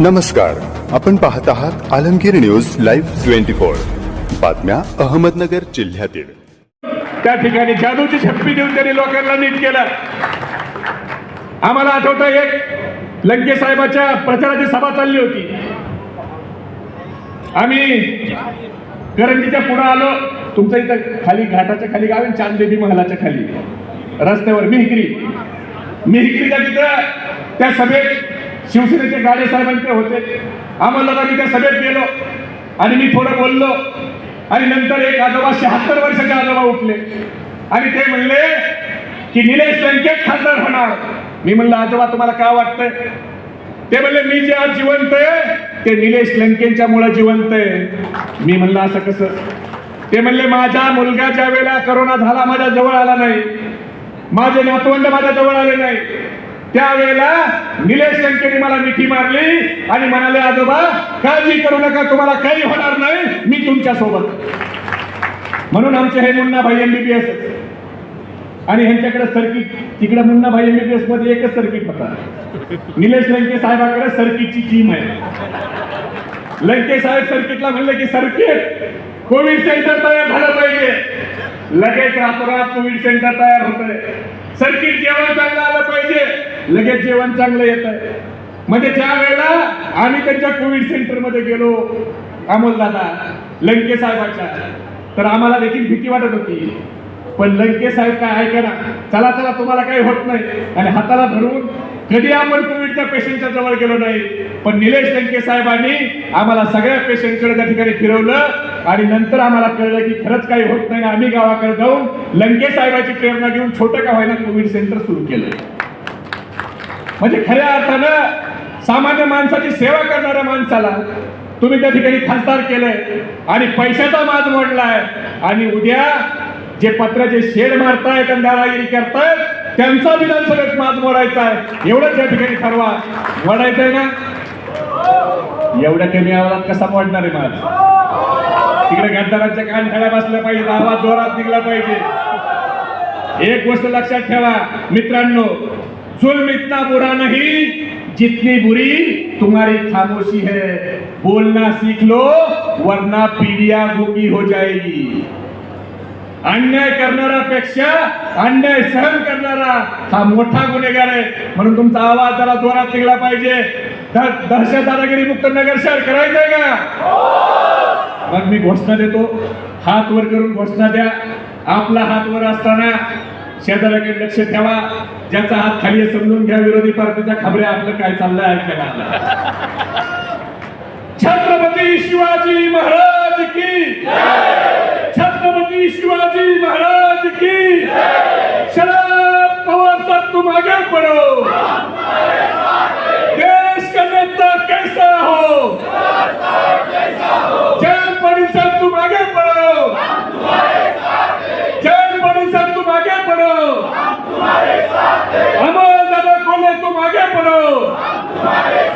नमस्कार. आपण पाहत आहात Alamgir news live twenty four. बातम्या अहमदनगर जिल्ह्यातील. त्या ठिकाणी जादूची शक्ती देऊन त्यांनी लोकांना नीट केलं. आम्हाला आठवत एक लंके साहेबाच्या प्रचाराची सभा चालली होती. आम्ही करंजीच्या पुढे आलो. तुमच्या इथं खाली घाटाच्या खाली गाव चांदेबी महालाच्या खाली. रस्त्यावर मिहिकरी. मिहिकरीच्या तिथं त्या सभेत शिवसेनेचे गाडे साहेबांचे होते. आम्हाला मी त्या सभेत गेलो आणि मी थोडं बोललो. आणि नंतर एक आजोबा शहात्तर वर्षाचे आजोबा उठले. आणि ते म्हणले की निलेश लंकेच खासदार होणार. मी म्हणलं आजोबा तुम्हाला का वाटतंय? ते म्हणले मी जे आज जिवंत आहे ते निलेश लंकेंच्या मुळे जिवंत आहे. मी म्हणलं असं कसं? ते म्हणले माझ्या मुलगा ज्या वेळेला करोना झाला माझ्या जवळ आला नाही. माझे नातवंड माझ्या जवळ आले नाही. त्यावेळेला निलेश लंकेने मला मिठी मारली आणि म्हणाले आजोबा काळजी करू नका तुम्हाला काही होणार नाही मी तुमच्यासोबत. म्हणून आमचे हे मुन्ना भाई एमबीबीएस आणि ह्यांच्याकडे सर्किट तिकडे मुन्ना भाई एमबीबीएसमध्ये एकच सर्किट होता. निलेश लंके साहेबांकडे सर्किटची टीम आहे. लंके साहेब सर्किटला म्हणले की सर्किट कोविड सेंटर तयार झालं पाहिजे. लगेच रातोरात कोविड सेंटर तयार होतंय. सर्किट जेवण चांगलं आलं पाहिजे लगेच जेवण चांगलं येत म्हणजे ज्या वेळेला आम्ही त्यांच्या कोविड सेंटरमध्ये गेलो अमोल दादा लंके साहेबाच्या तर आम्हाला देखील भीती वाटत होती. पण लंके साहेब काय ऐका ना चला चला तुम्हाला काही होत नाही. आणि हाताला धरून कधी आपण कोविडच्या पेशंटच्या जवळ गेलो नाही पण निलेश लंके साहेबांनी आम्हाला सगळ्या पेशंटकडे त्या ठिकाणी फिरवलं. आणि नंतर आम्हाला कळलं की खरंच काही होत नाही आम्ही गावाकडे जाऊन लंके साहेबाची प्रेरणा घेऊन छोटं का व्हायला कोविड सेंटर सुरू केलं म्हणजे खऱ्या अर्थानं सामान्य माणसाची सेवा करणाऱ्या माणसाला तुम्ही त्या ठिकाणी खासदार केलंय आणि पैशाचा माज मोडलाय. आणि उद्या जे पत्राचे शेड मारतायत आणि दादागिरी करतायत त्यांचा विधानसभेत माज मोडायचा आहे. एवढंच या ठिकाणी ठरवा. मोडायचंय ना? एवढ्या कमी आवाजात कसा मोडणार आहे माझ तिकडे गद्दारांच्या कानठळ्या बसल्या पाहिजे आवाज जोरात निघला पाहिजे. एक गोष्ट लक्षात ठेवा मित्रांनो जुल्म इतना बुरा नहीं जितनी बुरी तुम्हारी खामोशी है। बोलना सीख लो वरना पीडिया गुंगी हो जाएगी। अन्याय करणाऱ्यापेक्षा अन्याय सहन करणारा हा मोठा गुन्हेगार आहे. म्हणून तुमचा आवाज जरा जोरात निघला पाहिजे. दहशत दादागिरी मुक्त नगर शहर करायचंय का? मग मी घोषणा देतो. हात वर करून घोषणा द्या. आपला हात वर असताना शेजाऱ्याकडे लक्ष ठेवा. ज्याचा हात खाली समजून घ्या विरोधी पार्टीच्या खबऱ्या आपलं काय चाललंय ऐकायला छत्रपती शिवाजी महाराज की छत्रपती शिवाजी महाराज की शरद पवार साहब तुम आगे बढ़ो देश का नेता कैसा हो?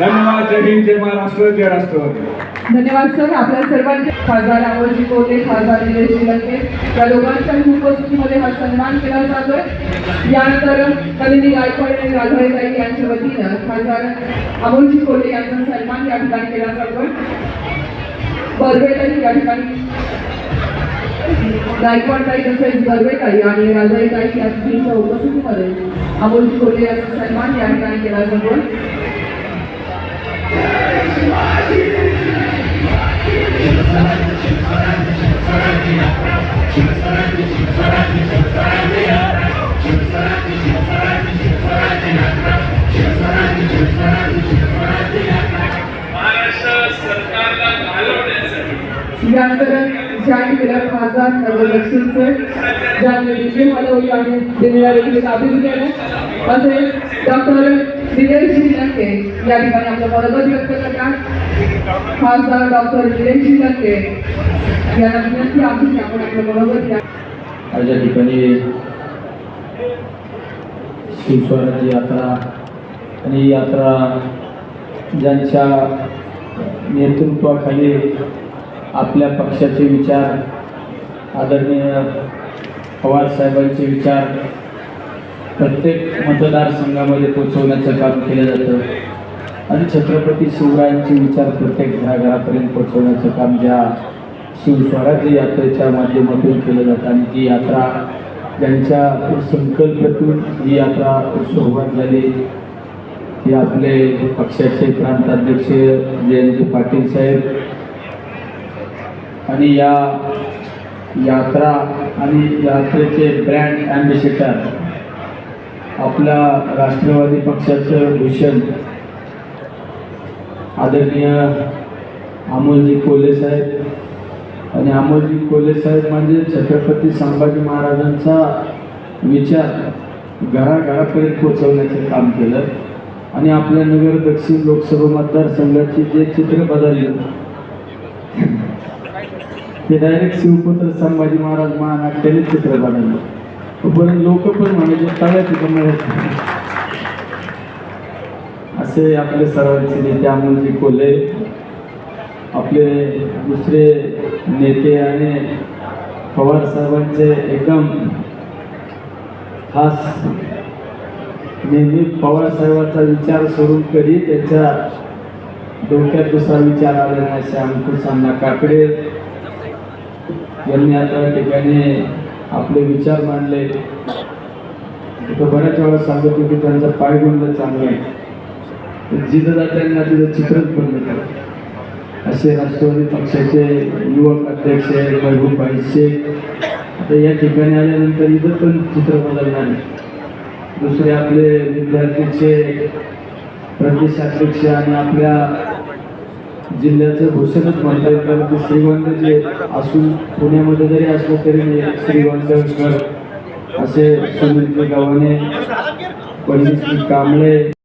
धन्यवाद जय हिंद जय महाराष्ट्र जय राष्ट्रवादी. धन्यवाद सर. आपल्या सर्वांचे खासदार अमोलजी कोल्हे खासदार निलेश श्रीलंके या दोघांच्याही उपस्थितीमध्ये हा सन्मान केला जातोय. यानंतर कलिनी गायकवाड आणि राधाई ताई यांच्या वतीनं खासदार अमोलजी कोले यांचा सन्मान या ठिकाणी केला जातोय. बर्वेताई या ठिकाणी. गायकवाड ताई तसेच बर्वेताई आणि राधाई ताई या तिघींच्या उपस्थितीमध्ये अमोलजी कोले यांचा सन्मान या ठिकाणी केला जातोय. महाराष्ट्र केल्या खासदार नगरदक्षिणचे ज्यांनी दिल्ली हलवली आणि दिल्लीला देखील काबीज केले. असे डॉक्टर निलेश श्रीलंके या ठिकाणी आपलं मनोगत व्यक्त करतात. खासदार डॉक्टर निलेश श्रीलंके यांना विनंती आहे की आपण आपलं मनोगत या आज या ठिकाणी शिवस्वराज्य यात्रा आणि यात्रा ज्यांच्या नेतृत्वाखाली आपल्या पक्षाचे विचार आदरणीय पवार साहेबांचे विचार प्रत्येक मतदारसंघामध्ये पोचवण्याचं काम केलं जातं. आणि छत्रपती शिवरायांचे विचार प्रत्येक घराघरापर्यंत पोचवण्याचं काम ज्या शिवस्वराज्य यात्रेच्या माध्यमातून केलं जातं. आणि ती यात्रा त्यांच्या संकल्पातून ही यात्रा सुरुवात झाली हे आपले पक्षाचे प्रांताध्यक्ष जयंत पाटील साहेब आणि या यात्रा आणि यात्रेचे ब्रँड ॲम्बेसिडर आपल्या राष्ट्रवादी पक्षाचं भूषण आदरणीय अमोलजी कोले साहेब. आणि अमोलजी कोले साहेब म्हणजे छत्रपती संभाजी महाराजांचा विचार घराघरापर्यंत पोचवण्याचं काम केलं. आणि आपल्या नगर दक्षिण लोकसभा मतदारसंघाची जे चित्र बदलले ते डायरेक्ट शिवपुत्र संभाजी महाराज महानाट्याने चित्र काढले पण लोक पण म्हणायचे सगळ्या तिकडं असे आपले सर्वांचे नेते अमोलजी कोल्हे आपले दुसरे नेते आणि पवार साहेबांचे एकदम खास नेहमी पवार साहेबांचा विचार सोडून कधी त्याच्या डोक्यात दुसरा विचार आला नाही असे अंकुश काकडे यांनी आता या ठिकाणी आपले विचार मांडले. तर बऱ्याच वेळा सांगत की त्यांचा पाय गुंड चांगला आहे. जिथं जाताना तिथं चित्रच बंद करत असे राष्ट्रवादी पक्षाचे युवक अध्यक्ष महबूब शेख आता या ठिकाणी आल्यानंतर इथं पण चित्र बदलणार दुसरे आपले विद्यार्थीचे प्रदेशाध्यक्ष आणि आपल्या जिल्ह्याचं भूषणच म्हणता येईल कारण ते श्रीगंध जे असून पुण्यामध्ये जरी असलं तरी श्रीगोंदकर असे सुनील गावाने पंडित कांबळे